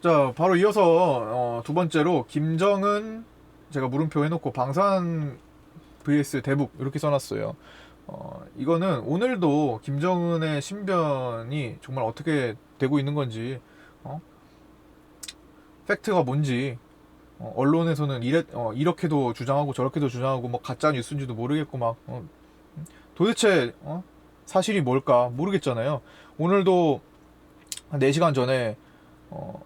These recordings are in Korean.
자, 바로 이어서 어, 두 번째로 김정은 제가 물음표 해놓고 방산 vs 대북 이렇게 써놨어요. 어, 이거는 오늘도 김정은의 신변이 정말 어떻게 되고 있는 건지, 어? 팩트가 뭔지, 어, 언론에서는 이래, 어, 이렇게도 주장하고 저렇게도 주장하고 뭐 가짜 뉴스인지도 모르겠고 막 어, 도대체 어? 사실이 뭘까 모르겠잖아요. 오늘도 한 4시간 전에 어,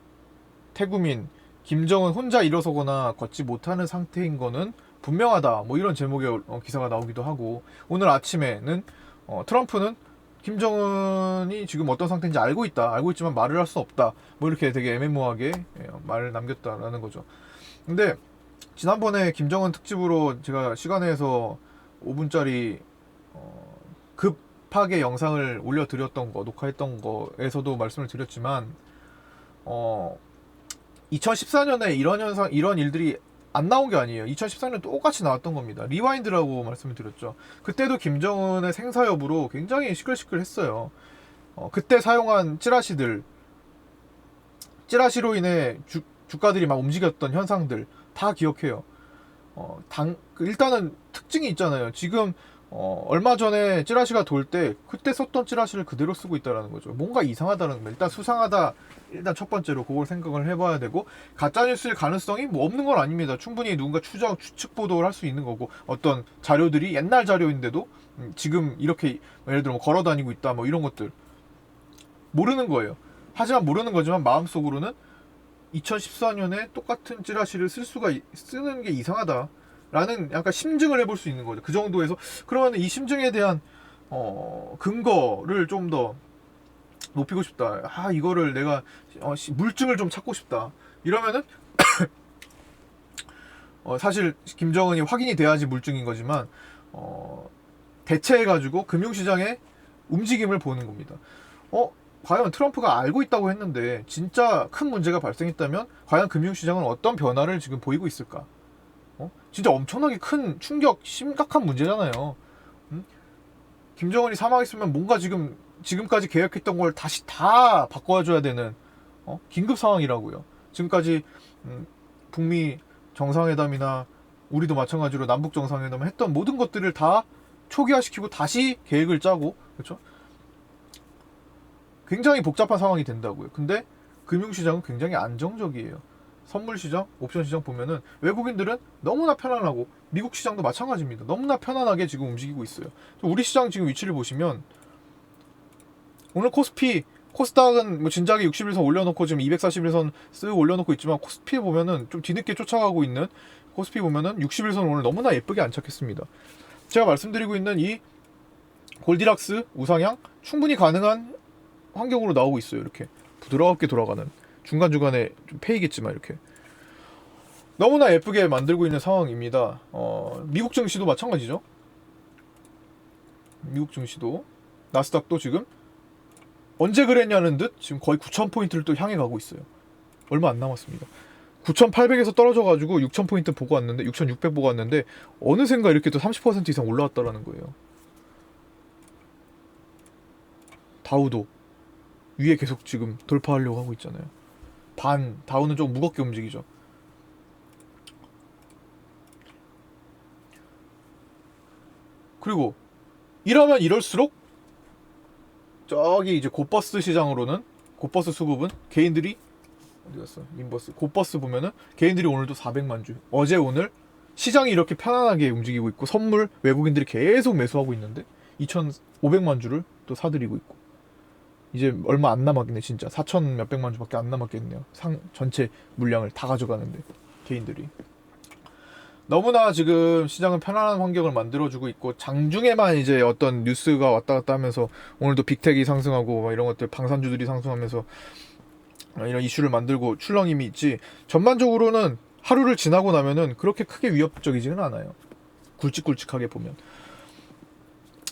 태구민 김정은 혼자 일어서거나 걷지 못하는 상태인 거는 분명하다. 뭐 이런 제목의 어, 기사가 나오기도 하고 오늘 아침에는 어, 트럼프는 김정은이 지금 어떤 상태인지 알고 있다. 알고 있지만 말을 할 수 없다. 뭐 이렇게 되게 애매모호하게 예, 말을 남겼다라는 거죠. 근데 지난번에 김정은 특집으로 제가 시간에서 5분짜리 어, 급하게 영상을 올려드렸던 거, 녹화했던 거에서도 말씀을 드렸지만 어, 2014년에 이런 현상, 이런 일들이 안 나온 게 아니에요. 2014년 똑같이 나왔던 겁니다. 리와인드라고 말씀을 드렸죠. 그때도 김정은의 생사 여부로 굉장히 시끌시끌했어요. 어, 그때 사용한 찌라시들, 찌라시로 인해 주, 주가들이 막 움직였던 현상들 다 기억해요. 어, 당, 그 일단은 특징이 있잖아요. 지금 어, 얼마 전에 찌라시가 돌 때 그때 썼던 찌라시를 그대로 쓰고 있다라는 거죠. 뭔가 이상하다는 거. 일단 수상하다. 일단 첫 번째로 그걸 생각을 해봐야 되고 가짜 뉴스일 가능성이 뭐 없는 건 아닙니다. 충분히 누군가 추정 추측 보도를 할 수 있는 거고 어떤 자료들이 옛날 자료인데도 음, 지금 이렇게 예를 들어 뭐 걸어 다니고 있다 뭐 이런 것들 모르는 거예요. 하지만 모르는 거지만 마음속으로는 2014년에 똑같은 찌라시를 쓸 수가 이- 쓰는 게 이상하다. 라는 약간 심증을 해볼 수 있는 거죠. 그 정도에서 그러면 이 심증에 대한 어, 근거를 좀 더 높이고 싶다. 아 이거를 내가 어, 시- 물증을 좀 찾고 싶다. 이러면은 어, 사실 김정은이 확인이 돼야지 물증인 거지만 어, 대체해 가지고 금융시장의 움직임을 보는 겁니다. 어 과연 트럼프가 알고 있다고 했는데 진짜 큰 문제가 발생했다면 과연 금융시장은 어떤 변화를 지금 보이고 있을까? 어? 진짜 엄청나게 큰 충격, 심각한 문제잖아요. 음? 김정은이 사망했으면 뭔가 지금 지금까지 계획했던 걸 다시 다 바꿔줘야 되는 어? 긴급 상황이라고요. 지금까지 음, 북미 정상회담이나 우리도 마찬가지로 남북 정상회담을 했던 모든 것들을 다 초기화시키고 다시 계획을 짜고 그렇죠? 굉장히 복잡한 상황이 된다고요. 근데 금융시장은 굉장히 안정적이에요. 선물 시장, 옵션 시장 보면은 외국인들은 너무나 편안하고 미국 시장도 마찬가지입니다. 너무나 편안하게 지금 움직이고 있어요. 우리 시장 지금 위치를 보시면 오늘 코스피 코스닥은 뭐 진작에 61선 올려놓고 지금 241선 쓱 올려놓고 있지만 코스피에 보면은 좀 뒤늦게 쫓아가고 있는 코스피 보면은 61선 오늘 너무나 예쁘게 안착했습니다. 제가 말씀드리고 있는 이 골디락스 우상향 충분히 가능한 환경으로 나오고 있어요. 이렇게 부드럽게 돌아가는 중간중간에 좀 패이겠지만 이렇게 너무나 예쁘게 만들고 있는 상황입니다. 어, 미국 증시도 마찬가지죠. 미국 증시도 나스닥도 지금 언제 그랬냐는 듯 지금 거의 9,000포인트를 또 향해 가고 있어요. 얼마 안 남았습니다. 9,800에서 떨어져 가지고 6,000포인트 보고 왔는데 6,600 보고 왔는데 어느샌가 이렇게 또 30% 이상 올라왔다라는 거예요. 다우도 위에 계속 지금 돌파하려고 하고 있잖아요. 반 다우는 좀 무겁게 움직이죠. 그리고 이러면 이럴수록 저기 이제 곧버스 시장으로는 곧버스 수급은 개인들이 어디 갔어? 인버스 곧버스 보면은 개인들이 오늘도 400만 주 어제 오늘 시장이 이렇게 편안하게 움직이고 있고 선물 외국인들이 계속 매수하고 있는데 2,500만 주를 또 사들이고 있고 이제 얼마 안 남았겠네 진짜. 4천 몇백만 주밖에 안 남았겠네요. 상 전체 물량을 다 가져가는데 개인들이. 너무나 지금 시장은 편안한 환경을 만들어주고 있고 장중에만 이제 어떤 뉴스가 왔다 갔다 하면서 오늘도 빅텍이 상승하고 막 이런 것들 방산주들이 상승하면서 이런 이슈를 만들고 출렁임이 있지 전반적으로는 하루를 지나고 나면은 그렇게 크게 위협적이지는 않아요. 굵직굵직하게 보면.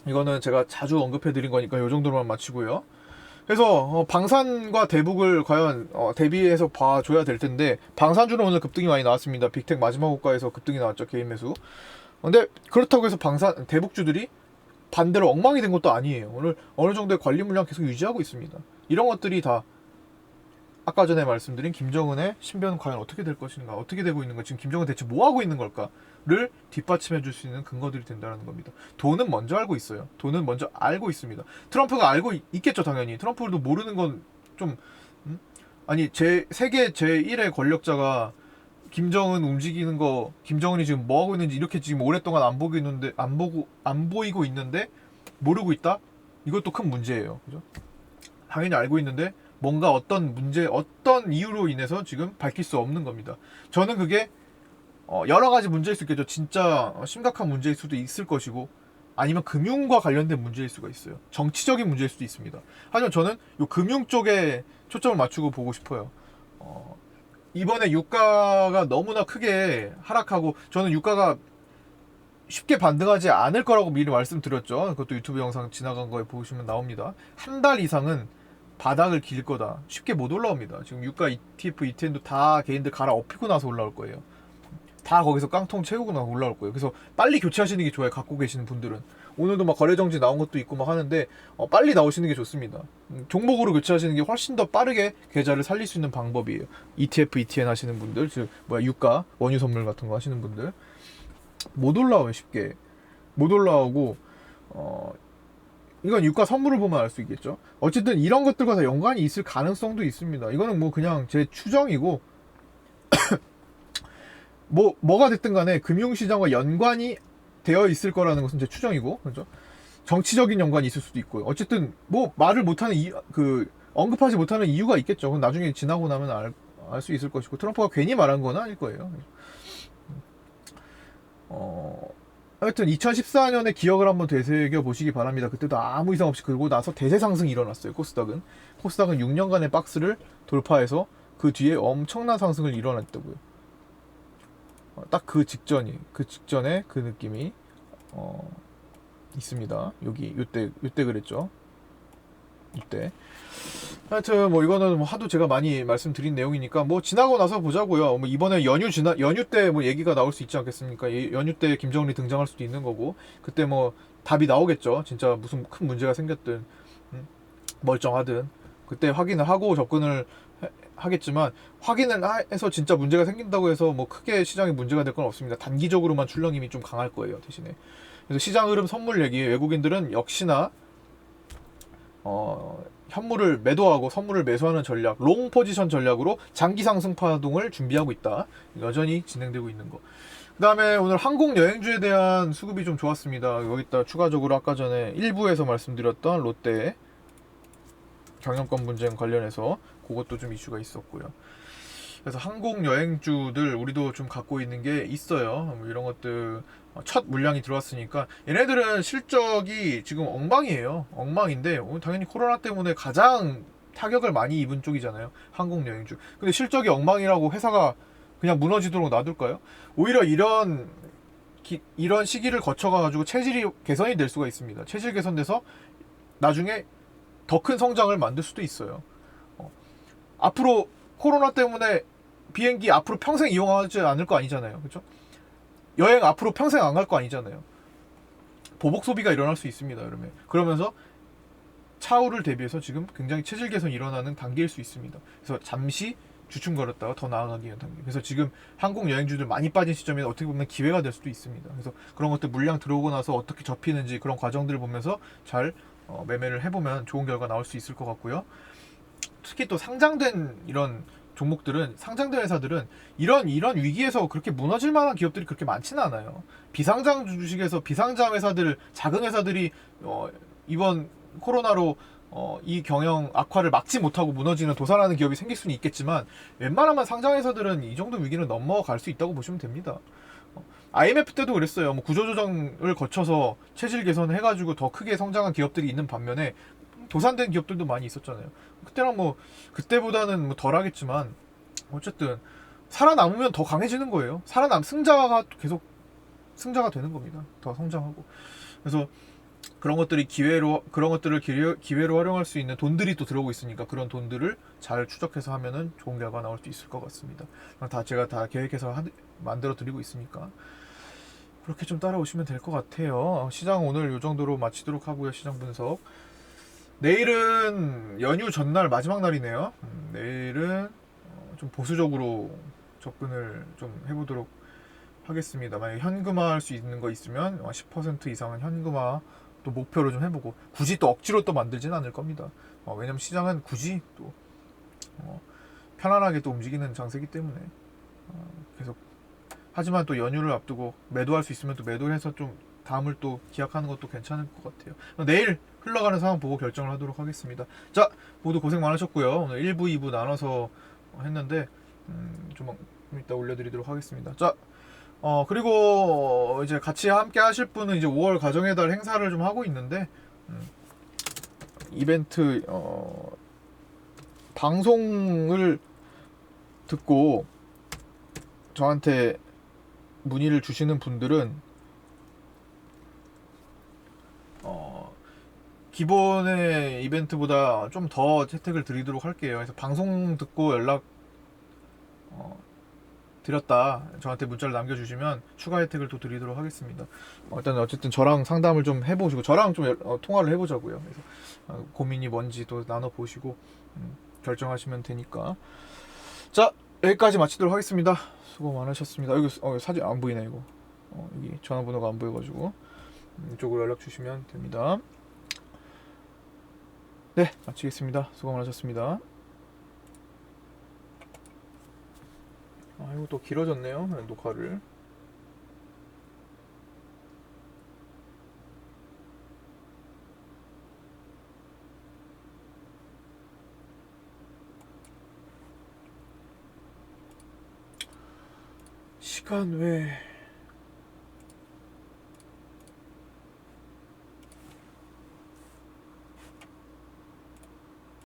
이거는 제가 자주 언급해드린 거니까 이 정도로만 마치고요 그래서 어, 방산과 대북을 과연 어, 대비해서 봐줘야 될 텐데 방산주는 오늘 급등이 많이 나왔습니다. 빅텍 마지막 호가에서 급등이 나왔죠 개인 매수. 근데 그렇다고 해서 방산 대북주들이 반대로 엉망이 된 것도 아니에요. 오늘 어느 정도의 관리 물량 계속 유지하고 있습니다. 이런 것들이 다 아까 전에 말씀드린 김정은의 신변은 과연 어떻게 될 것인가, 어떻게 되고 있는 가 지금 김정은 대체 뭐 하고 있는 걸까 를 뒷받침해 줄 수 있는 근거들이 된다는 겁니다. 돈은 먼저 알고 있어요. 돈은 먼저 알고 있습니다. 트럼프가 알고 있, 겠죠 당연히. 트럼프도 모르는 건좀 아니 제 세계 제 1의 권력자가 김정은 움직이는 거, 김정은이 지금 뭐 하고 있는지 이렇게 지금 오랫동안 안 보고 있는데 안 보고 안 보이고 있는데 모르고 있다? 이것도 큰 문제예요. 그죠? 당연히 알고 있는데 뭔가 어떤 문제, 어떤 이유로 인해서 지금 밝힐 수 없는 겁니다. 저는 그게 어, 여러 가지 문제일 수 있겠죠. 진짜 심각한 문제일 수도 있을 것이고 아니면 금융과 관련된 문제일 수가 있어요. 정치적인 문제일 수도 있습니다. 하지만 저는 이 금융 쪽에 초점을 맞추고 보고 싶어요. 어, 이번에 유가가 너무나 크게 하락하고 저는 유가가 쉽게 반등하지 않을 거라고 미리 말씀드렸죠. 그것도 유튜브 영상 지나간 거에 보시면 나옵니다. 한 달 이상은 바닥을 길 거다. 쉽게 못 올라옵니다. 지금 유가 ETF, ETN도 다 개인들 갈아 엎히고 나서 올라올 거예요. 다 거기서 깡통 채우고 나서 올라올 거예요. 그래서 빨리 교체하시는 게 좋아요. 갖고 계시는 분들은. 오늘도 막 거래 정지 나온 것도 있고 막 하는데 어, 빨리 나오시는 게 좋습니다. 음, 종목으로 교체하시는 게 훨씬 더 빠르게 계좌를 살릴 수 있는 방법이에요. ETF, ETN 하시는 분들, 즉 뭐야 유가, 원유 선물 같은 거 하시는 분들 못 올라와요 쉽게 못 올라오고 어 이건 유가 선물을 보면 알 수 있겠죠. 어쨌든 이런 것들과 다 연관이 있을 가능성도 있습니다. 이거는 뭐 그냥 제 추정이고 뭐 뭐가 됐든 간에 금융시장과 연관이 되어 있을 거라는 것은 제 추정이고 그렇죠. 정치적인 연관이 있을 수도 있고요. 어쨌든 뭐 말을 못하는 이, 그 언급하지 못하는 이유가 있겠죠. 그건 나중에 지나고 나면 알알수 있을 것이고 트럼프가 괜히 말한 건 아닐 거예요. 어, 하여튼 2014년에 기억을 한번 되새겨 보시기 바랍니다. 그때도 아무 이상 없이 그러고 나서 대세 상승이 일어났어요. 코스닥은 코스닥은 6년간의 박스를 돌파해서 그 뒤에 엄청난 상승을 일어났다고요. 어, 딱그 직전이 그 직전에 그 느낌이 어, 있습니다. 여기 요때 요때 그랬죠. 이때 하여튼 뭐 이거는 뭐 하도 제가 많이 말씀드린 내용이니까 뭐 지나고 나서 보자고요. 뭐 이번에 연휴 지나 연휴 때 뭐 얘기가 나올 수 있지 않겠습니까? 이 연휴 때 김정은이 등장할 수도 있는 거고 그때 뭐 답이 나오겠죠. 진짜 무슨 큰 문제가 생겼든 음, 멀쩡하든 그때 확인을 하고 접근을 해- 하겠지만 확인을 하- 해서 진짜 문제가 생긴다고 해서 뭐 크게 시장에 문제가 될 건 없습니다. 단기적으로만 출렁임이 좀 강할 거예요 대신에. 그래서 시장 흐름 선물 얘기 외국인들은 역시나 어, 현물을 매도하고 선물을 매수하는 전략, 롱 포지션 전략으로 장기 상승 파동을 준비하고 있다. 여전히 진행되고 있는 거. 그 다음에 오늘 항공 여행주에 대한 수급이 좀 좋았습니다. 여기다 추가적으로 아까 전에 일부에서 말씀드렸던 롯데 경영권 분쟁 관련해서 그것도 좀 이슈가 있었고요. 그래서 항공 여행주들 우리도 좀 갖고 있는 게 있어요. 뭐 이런 것들 어, 첫 물량이 들어왔으니까 얘네들은 실적이 지금 엉망이에요. 엉망인데 어, 당연히 코로나 때문에 가장 타격을 많이 입은 쪽이잖아요. 항공 여행주. 근데 실적이 엉망이라고 회사가 그냥 무너지도록 놔둘까요? 오히려 이런 기- 이런 시기를 거쳐가지고 체질이 개선이 될 수가 있습니다. 체질 개선돼서 나중에 더 큰 성장을 만들 수도 있어요. 어. 앞으로 코로나 때문에 비행기 앞으로 평생 이용하지 않을 거 아니잖아요. 그렇죠? 여행 앞으로 평생 안 갈 거 아니잖아요. 보복 소비가 일어날 수 있습니다, 여름에. 그러면서 차후를 대비해서 지금 굉장히 체질 개선이 일어나는 단계일 수 있습니다. 그래서 잠시 주춤거렸다가 더 나아가기 위한 단계. 그래서 지금 항공 여행주들 많이 빠진 시점에 어떻게 보면 기회가 될 수도 있습니다. 그래서 그런 것들 물량 들어오고 나서 어떻게 접히는지 그런 과정들을 보면서 잘 어, 매매를 해보면 좋은 결과 나올 수 있을 것 같고요. 특히 또 상장된 이런 종목들은 상장된 회사들은 이런 이런 위기에서 그렇게 무너질 만한 기업들이 그렇게 많지는 않아요. 비상장 주식에서 비상장 회사들 작은 회사들이 어, 이번 코로나로 어, 이 경영 악화를 막지 못하고 무너지는 도산하는 기업이 생길 수는 있겠지만 웬만하면 상장 회사들은 이 정도 위기는 넘어갈 수 있다고 보시면 됩니다. 어, IMF 때도 그랬어요. 뭐 구조조정을 거쳐서 체질 개선해가지고 더 크게 성장한 기업들이 있는 반면에 도산된 기업들도 많이 있었잖아요. 그때랑 뭐 그때보다는 뭐 덜하겠지만 어쨌든 살아남으면 더 강해지는 거예요. 살아남 승자가 계속 승자가 되는 겁니다. 더 성장하고 그래서 그런 것들이 기회로 그런 것들을 기회, 기회로 활용할 수 있는 돈들이 또 들어오고 있으니까 그런 돈들을 잘 추적해서 하면은 좋은 결과 나올 수 있을 것 같습니다. 다 제가 다 계획해서 하, 만들어 드리고 있으니까 그렇게 좀 따라오시면 될 것 같아요. 시장 오늘 이 정도로 마치도록 하고요. 시장 분석. 내일은 연휴 전날 마지막 날이네요. 음, 음, 내일은 어, 좀 보수적으로 접근을 좀 해보도록 하겠습니다. 만약에 현금화할 수 있는 거 있으면 어, 10% 이상은 현금화 또 목표로 좀 해보고 굳이 또 억지로 또 만들지는 않을 겁니다. 어, 왜냐면 시장은 굳이 또 어, 편안하게 또 움직이는 장세기 때문에 어, 계속 하지만 또 연휴를 앞두고 매도할 수 있으면 또 매도해서 좀 다음을 또 기약하는 것도 괜찮을 것 같아요. 내일 흘러가는 상황 보고 결정을 하도록 하겠습니다. 자, 모두 고생 많으셨고요. 오늘 1부, 2부 나눠서 했는데 음, 좀 이따 올려드리도록 하겠습니다. 자, 어 그리고 이제 같이 함께 하실 분은 이제 5월 가정의 달 행사를 좀 하고 있는데 음, 이벤트 어, 방송을 듣고 저한테 문의를 주시는 분들은 기본의 이벤트보다 좀더 혜택을 드리도록 할게요. 그래서 방송 듣고 연락 어, 드렸다 저한테 문자를 남겨주시면 추가 혜택을 또 드리도록 하겠습니다. 어, 일단 어쨌든 저랑 상담을 좀 해보시고 저랑 좀 연- 어, 통화를 해보자고요. 그래서 어, 고민이 뭔지 또 나눠보시고 음, 결정하시면 되니까 자 여기까지 마치도록 하겠습니다. 수고 많으셨습니다. 여기 어, 사진 안 보이네 이거. 어, 여기 전화번호가 안 보여가지고 음, 이쪽으로 연락 주시면 됩니다. 네 마치겠습니다. 수고 많으셨습니다. 아 이거 또 길어졌네요 네, 녹화를. 시간 왜